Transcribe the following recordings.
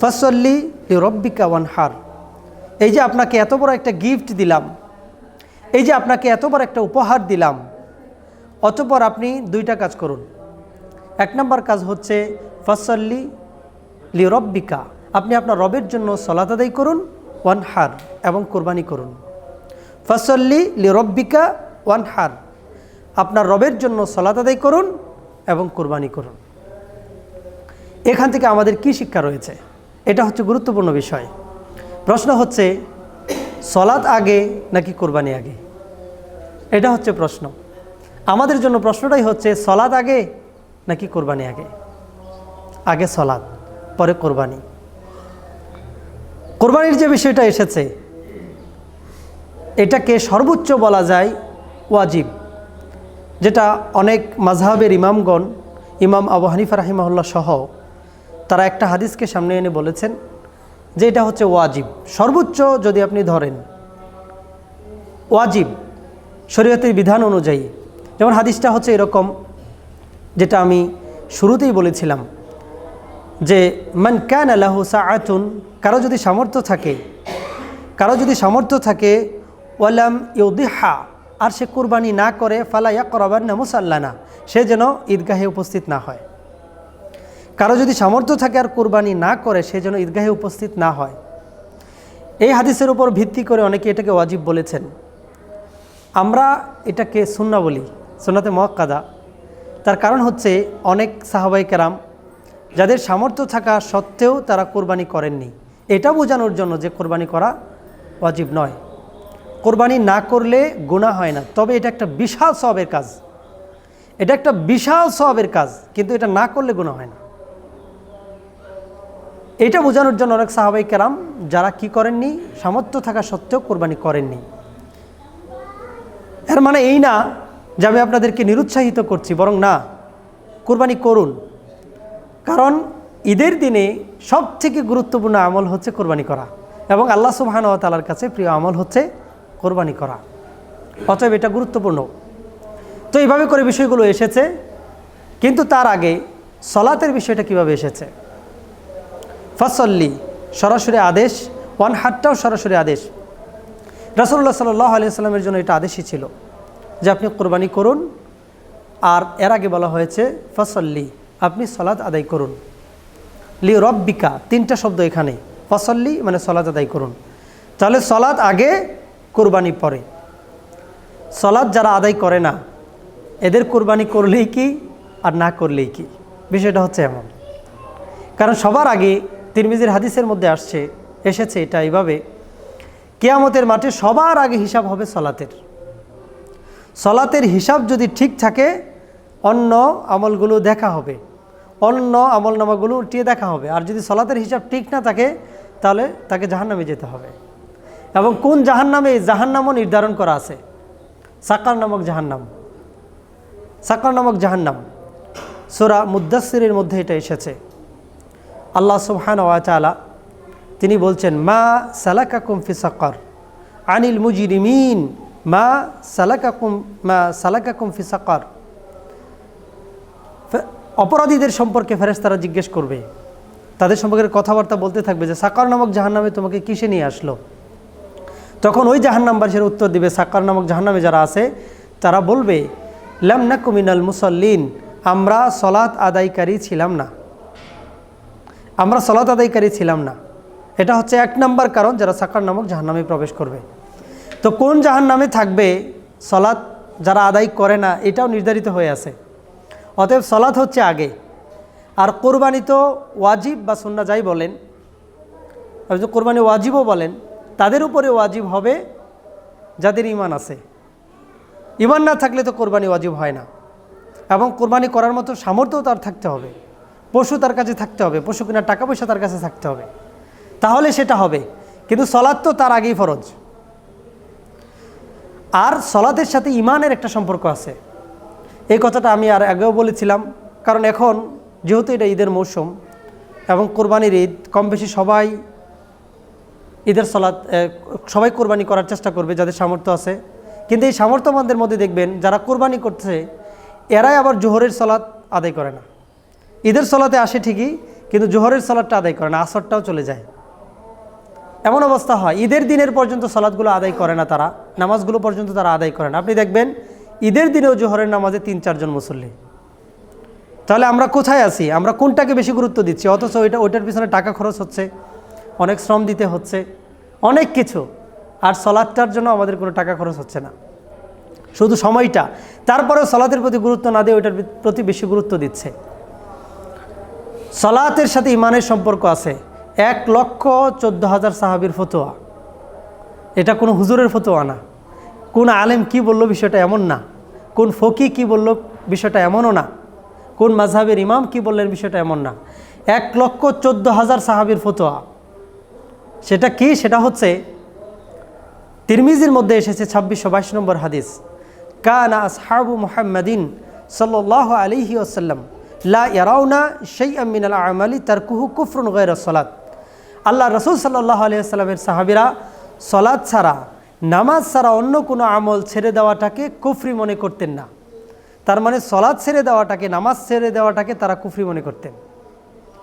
ফসল্লি রব্বিকা ওয়ান হার এই যে আপনাকে এত বড় একটা গিফট দিলাম, এই যে আপনাকে এত বড় একটা উপহার দিলাম, অতপর আপনি দুইটা কাজ করুন। এক নম্বর কাজ হচ্ছে ফসল্লি লি রব্বিকা, আপনি আপনার রবের জন্য সলাত আদায় করুন ওয়ান হার এবং কোরবানি করুন। ফসল্লি লি রব্বিকা ওয়ান হার আপনার রবের জন্য সলাত আদায় করুন এবং কোরবানি করুন। এখান থেকে আমাদের কি শিক্ষা রয়েছে? এটা হচ্ছে গুরুত্বপূর্ণ বিষয়। প্রশ্ন হচ্ছে, সলাৎ আগে নাকি কোরবানি আগে? এটা হচ্ছে প্রশ্ন। আমাদের জন্য প্রশ্নটাই হচ্ছে, সলাৎ আগে নাকি কোরবানি আগে? আগে সলাৎ, পরে কোরবানি। কোরবানির যে বিষয়টা এসেছে, এটাকে সর্বোচ্চ বলা যায় ওয়াজিব, যেটা অনেক মাঝহাবের ইমামগণ, ইমাম আবু হানিফা রাহিমাহুল্লাহ সহ তারা একটা হাদিসকে সামনে এনে বলেছেন যে এটা হচ্ছে ওয়াজিব। সর্বোচ্চ যদি আপনি ধরেন, ওয়াজিব শরীয়তের বিধান অনুযায়ী, যেমন হাদিসটা হচ্ছে এরকম যেটা আমি শুরুতেই বলেছিলাম, যে মান ক্যান আল্লাহ সাআতুন, কারও যদি সামর্থ্য থাকে, কারও যদি সামর্থ্য থাকে, ওয়ালাম ইউদিহা, আর সে কুরবানি না করে, ফালা ইয়া করাবার না মুসাল্লানা, সে যেন ঈদগাহে উপস্থিত না হয়। কারও যদি সামর্থ্য থাকে আর কোরবানি না করে, সে যেন ঈদগাহে উপস্থিত না হয়। এই হাদিসের উপর ভিত্তি করে অনেকে এটাকে ওয়াজিব বলেছেন। আমরা এটাকে সুন্না বলি, সুন্নাতে মহাক্কাদা তার কারণ হচ্ছে অনেক সাহাবাই কেরাম যাদের সামর্থ্য থাকা সত্ত্বেও তারা কোরবানি করেননি। এটা বোঝানোর জন্য যে কোরবানি করা ওয়াজিব নয়। কোরবানি না করলে গুণা হয় না। তবে এটা একটা বিশাল সবের কাজ। এটা একটা বিশাল সবের কাজ, কিন্তু এটা না করলে গুণা হয় না। এটা বোঝানোর জন্য অনেক সাহাবাই কেরাম যারা কি করেননি, সামর্থ্য থাকা সত্ত্বেও কোরবানি করেননি। এর মানে এই না যে আমি আপনাদেরকে নিরুৎসাহিত করছি, বরং না, কোরবানি করুন। কারণ ঈদের দিনে সব থেকে গুরুত্বপূর্ণ আমল হচ্ছে কোরবানি করা এবং আল্লাহ সুবাহান তালার কাছে প্রিয় আমল হচ্ছে কোরবানি করা। অতএব এটা গুরুত্বপূর্ণ। তো এইভাবে করে বিষয়গুলো এসেছে, কিন্তু তার আগে সলাতের বিষয়টা কীভাবে এসেছে? ফসল্লি, সরাসরি আদেশ, ওয়ান হাটটাও সরাসরি আদেশ। রাসুল্লাহ সাল্লাহ আলিয়া সাল্লামের জন্য এটা আদেশই ছিল যে আপনি কোরবানি করুন, আর এর আগে বলা হয়েছে ফসল্লি, আপনি সলাদ আদায় করুন। লি রব্বিকা, তিনটা শব্দ এখানে, ফসল্লি মানে সলাদ আদায় করুন। তাহলে সলাদ আগে কোরবানি পরে। সলাদ যারা আদায় করে না, এদের কোরবানি করলেই কি আর না করলেই কি? বিষয়টা হচ্ছে এমন। কারণ সবার আগে তিরমিজির হাদিসের মধ্যে আসছে, এসেছে এটা এইভাবে, কেয়ামতের মাঠে সবার আগে হিসাব হবে সলাতের। সলাতের হিসাব যদি ঠিক থাকে, অন্য আমলগুলো দেখা হবে, অন্য আমল আমলনামাগুলো উঠিয়ে দেখা হবে। আর যদি সলাতের হিসাব ঠিক না থাকে, তাহলে তাকে জাহান্নামে যেতে হবে। এবং কোন জাহান্নামে জাহান্নামও নির্ধারণ করা আছে? সাকার নামক জাহান্নাম। সাকার নামক জাহান্নাম। সোরা মুদাসিরের মধ্যে এটা এসেছে। আল্লাহ সুবহান ওয়াচালা তিনি বলছেন, মা সালাকাকুম ফি সাকার, আনিল মুজিরিমিন, মা সালাকাকুম মা সালাকাকুম ফি সাকার। অপরাধীদের সম্পর্কে ফেরেশতারা জিজ্ঞেস করবে। তাদের সম্পর্কে কথাবার্তা বলতে থাকবে যে, সাকার নামক জাহান্নামে তোমাকে কিসে নিয়ে আসলো? তখন ওই জাহান্নামবাসীর উত্তর দিবে, সাকার নামক জাহান্নামে যারা আছে, তারা বলবে লামনা কুমিনাল মুসল্লিন, আমরা সলাৎ আদায়কারী ছিলাম না। আমরা সলাত আদায়কারী ছিলাম না। এটা হচ্ছে এক নাম্বার কারণ যারা সাকার নামক জাহান্নামে প্রবেশ করবে। তো কোন জাহান্নামে থাকবে সলাৎ যারা আদায় করে না, এটাও নির্ধারিত হয়ে আছে। অতএব সলাৎ হচ্ছে আগে। আর কোরবানি তো ওয়াজিব বা সুন্না যাই বলেন তো কোরবানি ওয়াজিবও বলেন, তাদের উপরে ওয়াজিব হবে যাদের ইমান আছে। ইমান না থাকলে তো কোরবানি ওয়াজিব হয় না। এবং কোরবানি করার মতো সামর্থ্যও তার থাকতে হবে। পশু তার কাছে থাকতে হবে পশু কেনার টাকা পয়সা তার কাছে থাকতে হবে। তাহলে সেটা হবে কিন্তু সলাদ তো তার আগেই ফরজ। আর সলাতের সাথে ইমানের একটা সম্পর্ক আছে। এই কথাটা আমি আর আগেও বলেছিলাম কারণ এখন যেহেতু এটা ঈদের মৌসুম এবং কোরবানির ঈদ কম বেশি সবাই ঈদের সলাৎ এ, সবাই কোরবানি করার চেষ্টা করবে যাদের সামর্থ্য আছে। কিন্তু এই সামর্থ্যবানদের মধ্যে দেখবেন যারা কোরবানি করছে এরাই আবার জোহরের সলাৎ আদায় করে না। ঈদের সলাতে আসে ঠিকই, কিন্তু জোহরের সলাদটা আদায় করে না, আসরটাও চলে যায়। এমন অবস্থা হয়, ঈদের দিনের পর্যন্ত সলাদগুলো আদায় করে না তারা, নামাজগুলো পর্যন্ত তারা আদায় করে না। আপনি দেখবেন, ঈদের দিনেও জোহরের নামাজে তিন চারজন মুসল্লি। তাহলে আমরা কোথায় আছি? আমরা কোনটাকে বেশি গুরুত্ব দিচ্ছি? অথচ ওইটা, ওইটার পিছনে টাকা খরচ হচ্ছে, অনেক শ্রম দিতে হচ্ছে, অনেক কিছু। আর সলাদটার জন্য আমাদের কোনো টাকা খরচ হচ্ছে না। শুধু সময়টা। তারপরেও সলাতের প্রতি গুরুত্ব না দিয়ে ওইটার প্রতি বেশি গুরুত্ব দিচ্ছে। সলাতের সাথে ইমানের সম্পর্ক আছে। এক লক্ষ চোদ্দ হাজার সাহাবির ফতোয়া। এটা কোনো হুজুরের ফতোয়া না। কোন আলেম কি বলল বিষয়টা এমন না। কোন ফকি কি বলল বিষয়টা এমনও না। কোন মাঝহাবের ইমাম কি বললেন বিষয়টা এমন না। এক লক্ষ চোদ্দ হাজার সাহাবির ফতোয়া। সেটা কি? সেটা হচ্ছে তিরমিজির মধ্যে এসেছে ছাব্বিশশো বাইশ নম্বর হাদিস। কানা আসহাবু মুহাম্মাদিন সাল্লাহ আলিহি আসাল্লাম লা ইয়ারাউনা সেই আমিনাল আমালি তার কুহু কুফরুন গৈর সলাত। আল্লাহ রসুল সাল্লাহ আলিয়া সাল্লামের সাহাবিরা সলাদ ছাড়া, নামাজ ছাড়া অন্য কোনো আমল ছেড়ে দেওয়াটাকে কুফরি মনে করতেন না। তার মানে সলাদ ছেড়ে দেওয়াটাকে, নামাজ ছেড়ে দেওয়াটাকে তারা কুফরি মনে করতেন।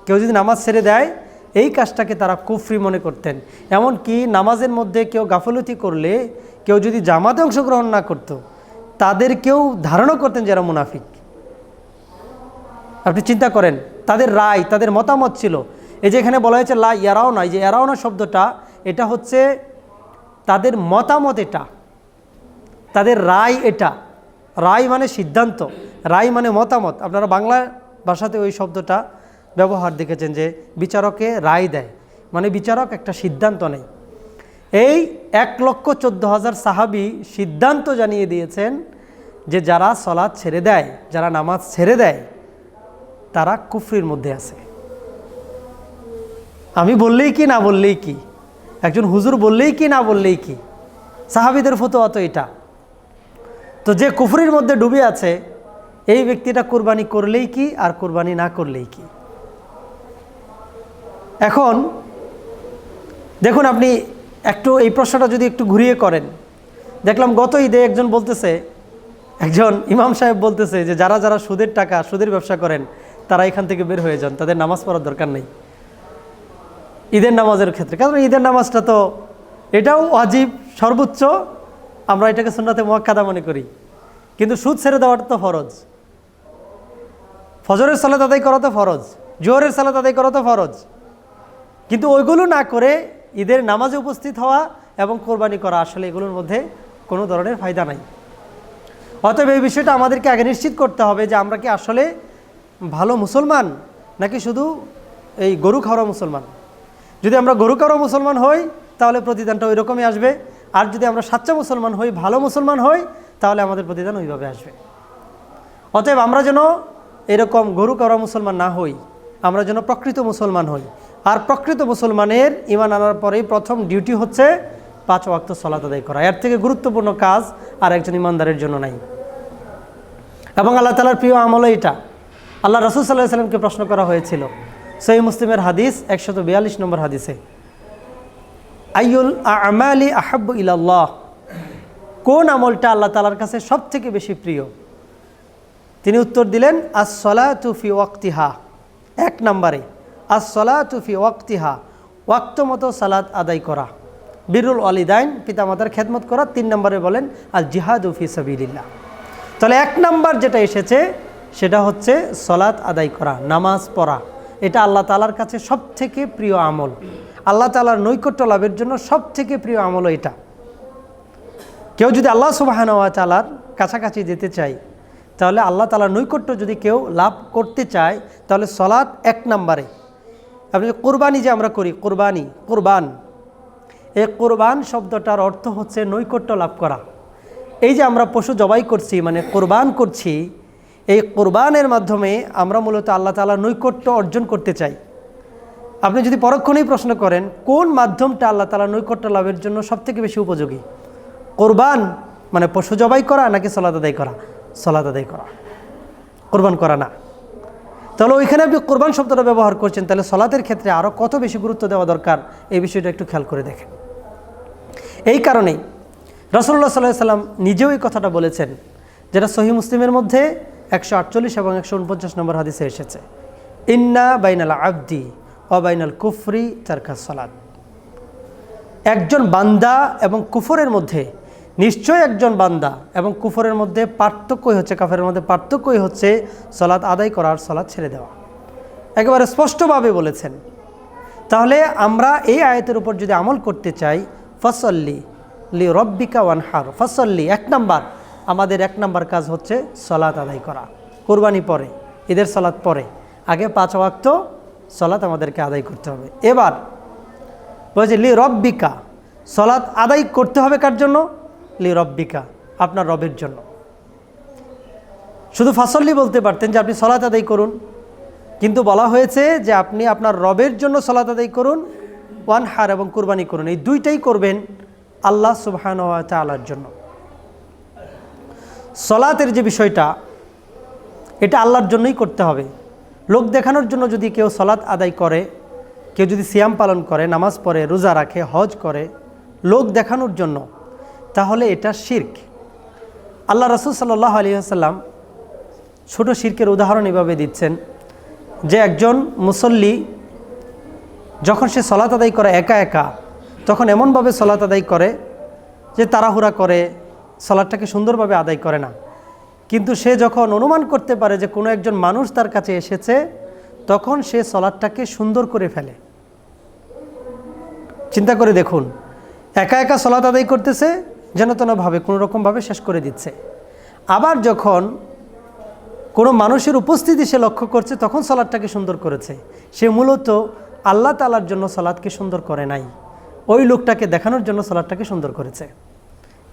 কেউ যদি নামাজ ছেড়ে দেয়, এই কাজটাকে তারা কুফরি মনে করতেন। এমনকি নামাজের মধ্যে কেউ গাফলতি করলে, কেউ যদি জামাতে অংশগ্রহণ না করত তাদের কেউ ধারণা করতেন যারা মুনাফিক। আপনি চিন্তা করেন, তাদের রায়, তাদের মতামত ছিল। এই যে এখানে বলা হয়েছে লা ইয়ারাও না, এই যে এরাও না শব্দটা, এটা হচ্ছে তাদের মতামত এটা। তাদের রায় এটা। রায় মানে সিদ্ধান্ত, রায় মানে মতামত। আপনারা বাংলা ভাষাতে ওই শব্দটা ব্যবহার দেখেছেন যে বিচারকে রায় দেয়। মানে বিচারক একটা সিদ্ধান্ত নেয়। এই এক লক্ষ চোদ্দ হাজার সাহাবি সিদ্ধান্ত জানিয়ে দিয়েছেন যে যারা সলাদ ছেড়ে দেয়, যারা নামাজ ছেড়ে দেয় তারা কুফরির মধ্যে আছে। আমি বললেই কি, না বললেই কি? একজন হুজুর বললেই কি, না বললেই কি? সাহাবিদের ফতোয়া তো এটা। তো যে কুফরির মধ্যে ডুবে আছে, এই ব্যক্তিটা কোরবানি করলেই কি আর কোরবানি না করলেই কি? এখন, দেখুন আপনি একটু এই প্রশ্নটা যদি একটু ঘুরিয়ে করেন। দেখলাম গত ঈদে একজন বলতেছে, একজন ইমাম সাহেব বলতেছে যে যারা যারা সুদের টাকা, সুদের ব্যবসা করেন তারা এখান থেকে বের হয়ে যান, তাদের নামাজ পড়ার দরকার নেই। ঈদের নামাজের ক্ষেত্রে, কারণ ঈদের নামাজটা তো এটাও অজীব সর্বোচ্চ। আমরা এটাকে সুন্নাতে মোয়াক্কাদা মনে করি। কিন্তু সুদ ছেড়ে দেওয়াটা তো ফরজ। ফজরের সালাত আদায় করা তো ফরজ, জোহরের সালাত আদায় করা তো ফরজ। কিন্তু ওইগুলো না করে ঈদের নামাজে উপস্থিত হওয়া এবং কোরবানি করা আসলে এগুলোর মধ্যে কোনো ধরনের ফায়দা নাই। অতএব এই বিষয়টা আমাদেরকে আগে নিশ্চিত করতে হবে যে আমরা কি আসলে ভালো মুসলমান নাকি শুধু এই গরু খাওয়া মুসলমান? যদি আমরা গরু খাওয়া মুসলমান হই, তাহলে প্রতিদানটা ওই রকমই আসবে। আর যদি আমরা সাচ্চা মুসলমান হই, ভালো মুসলমান হই, তাহলে আমাদের প্রতিদান ওইভাবে আসবে। অতএব আমরা যেন এরকম গরু করা মুসলমান না হই, আমরা যেন প্রকৃত মুসলমান হই। আর প্রকৃত মুসলমানের ইমান আনার পরেই প্রথম ডিউটি হচ্ছে পাঁচ ওয়াক্ত সলাত আদায় করা। এর থেকে গুরুত্বপূর্ণ কাজ আর একজন ইমানদারের জন্য নাই। এবং আল্লাহ তালার প্রিয় আমলও এটা। আল্লাহ রসুল সাল্লাহ সাল্লামকে প্রশ্ন করা হয়েছিল। সহি মুসলিমের হাদিস একশত বিয়াল্লিশ নম্বর হাদিসে। আইউল আমালি আহাব্বু ইলাল্লাহ। কোন আমলটা আল্লাহ তালার কাছে সব থেকে বেশি প্রিয়? তিনি উত্তর দিলেন আসলা তুফি ওয়াক্তিহা। এক নম্বরে আসলা তুফি ওয়াক্তিহা। ওয়াক্ত মতো সালাদ আদায় করা। বিরুল আলিদাইন পিতামাতার খেদমত করা। তিন নম্বরে বলেন আল জিহাদ উফি সাবিল্লাহ তাহলে এক নাম্বার যেটা এসেছে সেটা হচ্ছে সলাৎ আদায় করা, নামাজ পড়া। এটা আল্লাহ তালার কাছে সব থেকে প্রিয় আমল। আল্লাহ তালার নৈকট্য লাভের জন্য সব থেকে প্রিয় আমল এটা। কেউ যদি আল্লাহ সুবাহানুয়া তালার কাছাকাছি যেতে চায়, তাহলে আল্লাহ তালার নৈকট্য যদি কেউ লাভ করতে চায়, তাহলে সলাৎ এক নম্বরে। আপনি কোরবানি যে আমরা করি, কোরবানি, কোরবান। এই কোরবান শব্দটার অর্থ হচ্ছে নৈকট্য লাভ করা। এই যে আমরা পশু জবাই করছি মানে কোরবান করছি এই কোরবানের মাধ্যমে আমরা মূলত আল্লাহ তালা নৈকট্য অর্জন করতে চাই। আপনি যদি পরক্ষণেই প্রশ্ন করেন, কোন মাধ্যমটা আল্লাহ তালা নৈকট্য লাভের জন্য সবথেকে বেশি উপযোগী? কোরবান মানে পশু জবাই করা নাকি সলাদ আদায় করা? সলাদ আদায় করা। কোরবান করা না। তাহলে ওইখানে আপনি কোরবান শব্দটা ব্যবহার করছেন, তাহলে সলাতের ক্ষেত্রে আরও কত বেশি গুরুত্ব দেওয়া দরকার? এই বিষয়টা একটু খেয়াল করে দেখেন। এই কারণেই রসল্লা সাল্লাহ সাল্লাম নিজেও এই কথাটা বলেছেন, যেটা সহি মুসলিমের মধ্যে একশো আটচল্লিশ এবং একশো উনপঞ্চাশ নম্বর হাদিসে এসেছে, ইন্না বাইনাল আবদি অবাইনাল কুফরি চারকা সালাদ একজন বান্দা এবং কুফরের মধ্যে নিশ্চয় একজন বান্দা এবং কুফরের মধ্যে পার্থক্যই হচ্ছে কাফের মধ্যে পার্থক্যই হচ্ছে সলাৎ আদায় করার সলাৎ ছেড়ে দেওয়া। একেবারে স্পষ্টভাবে বলেছেন। তাহলে আমরা এই আয়তের উপর যদি আমল করতে চাই, ফসল্লি লি রব্বিকা ওয়ান হার ফসল্লি, এক নাম্বার। আমাদের এক নম্বর কাজ হচ্ছে সলাত আদায় করা। কোরবানি পরে, ঈদের সলাৎ পরে। আগে পাঁচ ওয়াক্ত সলাৎ আমাদেরকে আদায় করতে হবে। এবার বলছে, লি রব্বিকা। সলাৎ আদায় করতে হবে কার জন্য? লি রব্বিকা, আপনার রবের জন্য। শুধু ফাসল্লি বলতে পারতেন যে আপনি সলাৎ আদায় করুন। কিন্তু বলা হয়েছে যে আপনি আপনার রবের জন্য সলাৎ আদায় করুন ওয়ান হার এবং কুরবানি করুন। এই দুইটাই করবেন আল্লাহ সুবহান তালার জন্য। সলাতের যে বিষয়টা, এটা আল্লাহর জন্যই করতে হবে। লোক দেখানোর জন্য যদি কেউ সলাৎ আদায় করে, কেউ যদি সিয়াম পালন করে, নামাজ পড়ে, রোজা রাখে, হজ করে, লোক দেখানোর জন্য, তাহলে এটা শির্ক। আল্লাহ রসুল সাল্লাহ আলী ছোটো শির্কের উদাহরণ এভাবে দিচ্ছেন যে একজন মুসল্লি যখন সে সলাত আদায় করে একা একা, তখন এমনভাবে সলাত আদায় করে যে তাড়াহুড়া করে সলাদটাকে সুন্দরভাবে আদায় করে না। কিন্তু সে যখন অনুমান করতে পারে যে কোনো একজন মানুষ তার কাছে এসেছে, তখন সে সলাদটাকে সুন্দর করে ফেলে। চিন্তা করে দেখুন, একা একা সলাত আদায় করতেছে, যেন তেনভাবে কোনো রকমভাবে শেষ করে দিচ্ছে। আবার যখন কোনো মানুষের উপস্থিতি সে লক্ষ্য করছে, তখন সলাদটাকে সুন্দর করেছে। সে মূলত আল্লাহ তালার জন্য সলাদকে সুন্দর করে নাই। ওই লোকটাকে দেখানোর জন্য সলাদটাকে সুন্দর করেছে।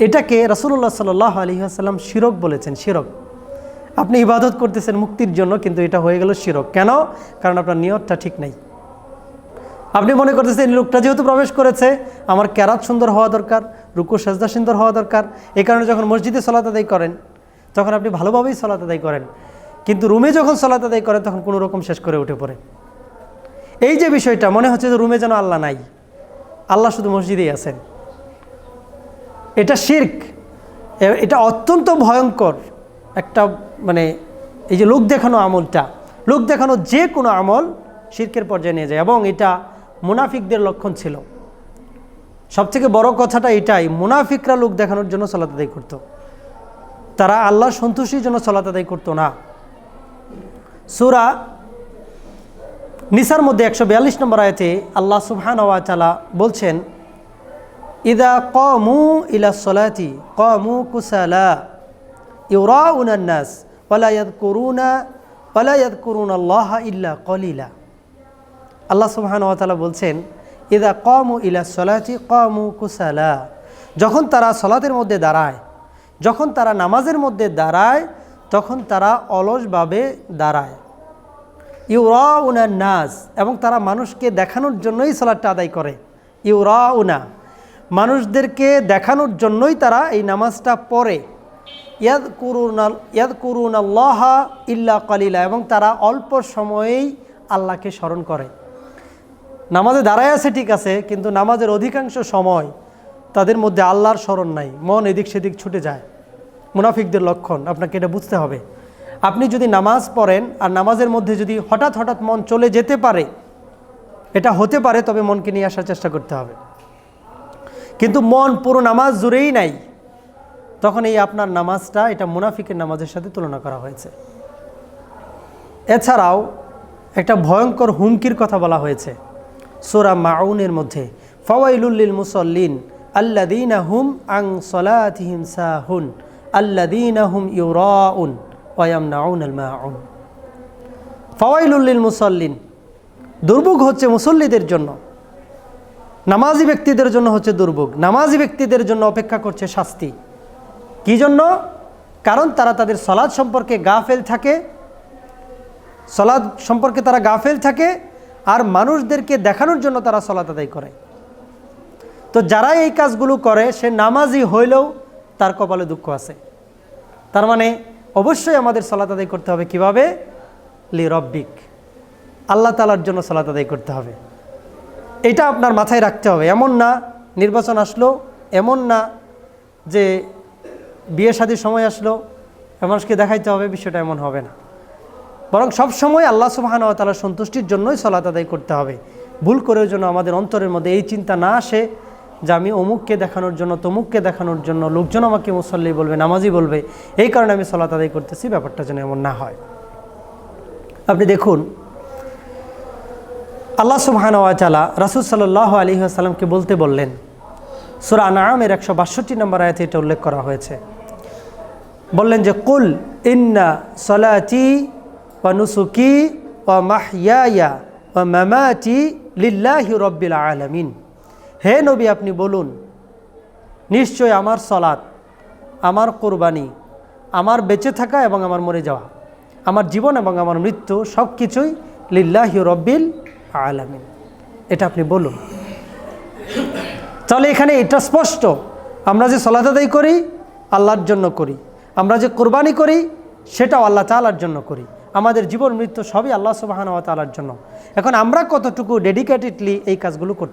এটাকে রাসুল্লাহ সাল্লাহ আলী আসাল্লাম শিরক বলেছেন, শিরক। আপনি ইবাদত করতেছেন মুক্তির জন্য, কিন্তু এটা হয়ে গেল শিরক। কেন? কারণ আপনার নিয়তটা ঠিক নাই। আপনি মনে করতেছেন লোকটা যেহেতু প্রবেশ করেছে, আমার ক্যারাত সুন্দর হওয়া দরকার, রুকু, সাজদা সুন্দর হওয়া দরকার। এই কারণে যখন মসজিদে সলাত আদায় করেন, তখন আপনি ভালোভাবেই সলাত আদায় করেন। কিন্তু রুমে যখন সলাত আদায় করেন, তখন কোনো রকম শেষ করে উঠে পড়ে। এই যে বিষয়টা, মনে হচ্ছে যে রুমে যেন আল্লাহ নাই। আল্লাহ শুধু মসজিদেই আছেন। এটা শির্ক। এটা অত্যন্ত ভয়ঙ্কর একটা মানে এই যে লোক দেখানো আমলটা। লোক দেখানো যে কোনো আমল শির্কের পর্যায়ে নিয়ে যায় এবং এটা মুনাফিকদের লক্ষণ ছিল। সবথেকে বড় কথাটা এটাই, মুনাফিকরা লোক দেখানোর জন্য সলাত আদায় করতো। তারা আল্লাহ সন্তুষ্টির জন্য সলাত আদায় করতো না। সুরা নিসার মধ্যে একশো বিয়াল্লিশ নম্বর আয়তে আল্লাহ সুবহান ওয়াতালা বলছেন ইদা কমু ইলা সলাতি, কমু কুসালা ইউরা উনান্নাস ওয়ালায়াদ করুনা ওয়ালায়াদ করুন আল্লাহ ইল্লা কলিলা। আল্লাহ সুবহান ওয়াতালা বলছেন, ইদা কমু ইলা সলাতি, কমু কুসালা। যখন তারা সলাতের মধ্যে দাঁড়ায়, যখন তারা নামাজের মধ্যে দাঁড়ায়, তখন তারা অলসভাবে দাঁড়ায়। ইউরা উনা নাস, এবং তারা মানুষকে দেখানোর জন্যই সালাদটা আদায় করে। ইউরা উনা মানুষদেরকে দেখানোর জন্যই তারা এই নামাজটা পড়ে। ইয়াদ করুন ইয়াদ করুন আল্লাহ ইল্লা কালিলা, এবং তারা অল্প সময়েই আল্লাহকে স্মরণ করে। নামাজে দাঁড়ায় আছে ঠিক আছে, কিন্তু নামাজের অধিকাংশ সময় তাদের মধ্যে আল্লাহর স্মরণ নাই। মন এদিক সেদিক ছুটে যায়। মুনাফিকদের লক্ষণ, আপনাকে এটা বুঝতে হবে। আপনি যদি নামাজ পড়েন, আর নামাজের মধ্যে যদি হঠাৎ হঠাৎ মন চলে যেতে পারে, এটা হতে পারে, তবে মনকে নিয়ে আসার চেষ্টা করতে হবে। কিন্তু মন পুরো নামাজ জুড়েই নাই। তখন এই আপনার নামাজটা, এটা মুনাফিকের নামাজের সাথে তুলনা করা হয়েছে। এছাড়াও একটা ভয়ঙ্কর হুমকির কথা বলা হয়েছে। সোরা মাউনের মধ্যে ফওয়াইলুল্লিল মুসল্লিন আল্লাদিনা হুম আং সলাতিহিম সাহুন আল্লাদিনা হুম ইউরাউন ওয়াম নাউন আল মাউন ফওয়াইলুল্লিল মুসল্লিন, দুর্ভোগ হচ্ছে মুসল্লিদের জন্য। নামাজি ব্যক্তিদের জন্য হচ্ছে দুর্ভোগ। নামাজি ব্যক্তিদের জন্য অপেক্ষা করছে শাস্তি। কি জন্য? কারণ তারা তাদের সলাদ সম্পর্কে গাফেল থাকে, সলাদ সম্পর্কে তারা গাফেল থাকে, আর মানুষদেরকে দেখানোর জন্য তারা সলাত আদায় করে। তো যারা এই কাজগুলো করে, সে নামাজি হইলেও তার কপালে দুঃখ আছে। তার মানে অবশ্যই আমাদের সলাত আদায় করতে হবে কীভাবে? লি রব্বিক। আল্লাহ তালার জন্য সলাত আদায় করতে হবে। এটা আপনার মাথায় রাখতে হবে। এমন না নির্বাচন আসলো, এমন না যে বিয়ে শাদির সময় আসলো মানুষকে দেখাইতে হবে, বিষয়টা এমন হবে না। বরং সবসময় আল্লাহ সুবাহান তালার সন্তুষ্টির জন্যই সলাত আদায় করতে হবে। ভুল করেও যেন আমাদের অন্তরের মধ্যে এই চিন্তা না আসে যে আমি অমুককে দেখানোর জন্য, তমুককে দেখানোর জন্য, লোকজন আমাকে মুসল্লি বলবে, নামাজি বলবে, এই কারণে আমি সলাত আদায় করতেছি, ব্যাপারটা যেন এমন না হয়। আপনি দেখুন আল্লাহ সুবহান ওয়াতালা রাসুল সাল্লাহ আলী আসসালামকে বলতে বললেন, সুরা আনামের একশো বাষট্টি নম্বর আয়াতে এটা উল্লেখ করা হয়েছে। বললেন যে, কুল ইন্না সলাতি ও নুসুকি ও মাহিয়া ও মামাতি লিল্লাহি রব্বিল আলমিন। হে নবী, আপনি বলুন, নিশ্চয় আমার সলাৎ, আমার কোরবানি, আমার বেঁচে থাকা এবং আমার মরে যাওয়া, আমার জীবন এবং আমার মৃত্যু সব কিছুই লিল্লাহি রব্বিল আলামিন। এটা আপনি বলুন। তাহলে এখানে এটা স্পষ্ট। আমরা যে সলাত আদায় করি, আল্লাহর জন্য করি। আমরা যে কোরবানি করি, সেটাও আল্লাহ তালার জন্য করি। আমাদের জীবন মৃত্যু সবই আল্লাহ সুবাহান তালার জন্য। এখন আমরা কতটুকু ডেডিকেটেডলি এই কাজগুলো করতে